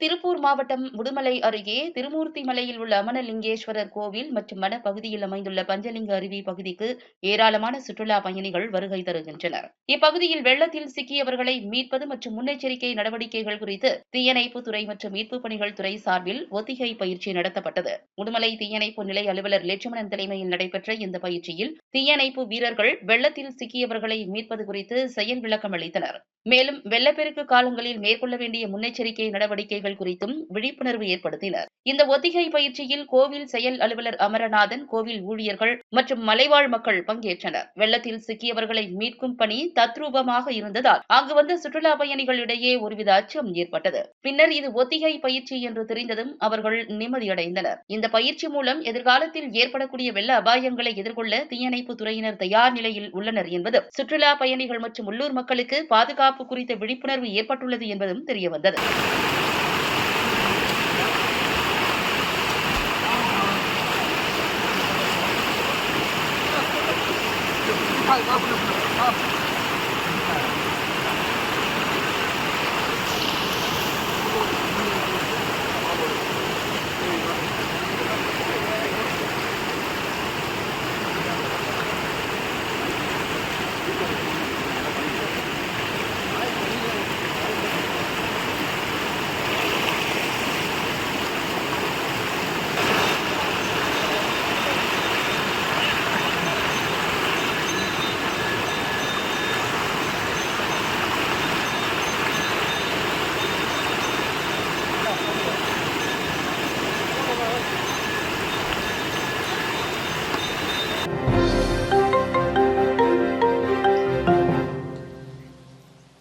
திருப்பூர் மாவட்டம் முடுமலை அருகே திருமூர்த்தி மலையில் உள்ள அமனலிங்கேஸ்வரர் கோவில் மற்றும் வனப்பகுதியில் அமைந்துள்ள பஞ்சலிங்க அருவி பகுதிக்கு ஏராளமான சுற்றுலா பயணிகள் வருகை தருகின்றனர். இப்பகுதியில் வெள்ளத்தில் சிக்கியவர்களை மீட்பது மற்றும் முன்னெச்சரிக்கை நடவடிக்கைகள் குறித்து தீயணைப்புத்துறை மற்றும் மீட்பு பணிகள் துறை சார்பில் ஒத்திகை பயிற்சி நடத்தப்பட்டது. முடுமலை தீயணைப்பு நிலை அலுவலர் லட்சுமணன் தலைமையில் நடைபெற்ற இந்த பயிற்சியில் தீயணைப்பு வீரர்கள் வெள்ளத்தில் சிக்கியவர்களை மீட்பது குறித்து செயல் விளக்கம் அளித்தனர். மேலும் வெள்ளப்பெருக்கு காலங்களில் மேற்கொள்ள வேண்டிய முன்னெச்சரிக்கை நடவடிக்கைகள் குறித்தும் விழிப்புணர்வு ஏற்படுத்தினர். இந்த ஒத்திகை பயிற்சியில் கோவில் செயல் அலுவலர் அமரநாதன் கோவில் ஊழியர்கள் மற்றும் மலைவாழ் மக்கள் பங்கேற்றனர். வெள்ளத்தில் சிக்கியவர்களை மீட்கும் பணி தத்ரூபமாக இருந்ததால் அங்கு வந்த சுற்றுலா பயணிகளிடையே ஒருவித அச்சம் ஏற்பட்டது. பின்னர் இது ஒத்திகை பயிற்சி என்று தெரிந்ததும் அவர்கள் நிம்மதியடைந்தனர். இந்த பயிற்சி மூலம் எதிர்காலத்தில் ஏற்படக்கூடிய வெள்ள அபாயங்களை எதிர்கொள்ள தீயணைப்பு துறையினர் தயார் நிலையில் உள்ளனர் என்பது சுற்றுலா பயணிகள் மற்றும் உள்ளூர் மக்களுக்கு பாதுகாப்பு குறித்த விழிப்புணர்வு ஏற்பட்டுள்ளது என்பதும் தெரியவந்தது பாதுகாப்பு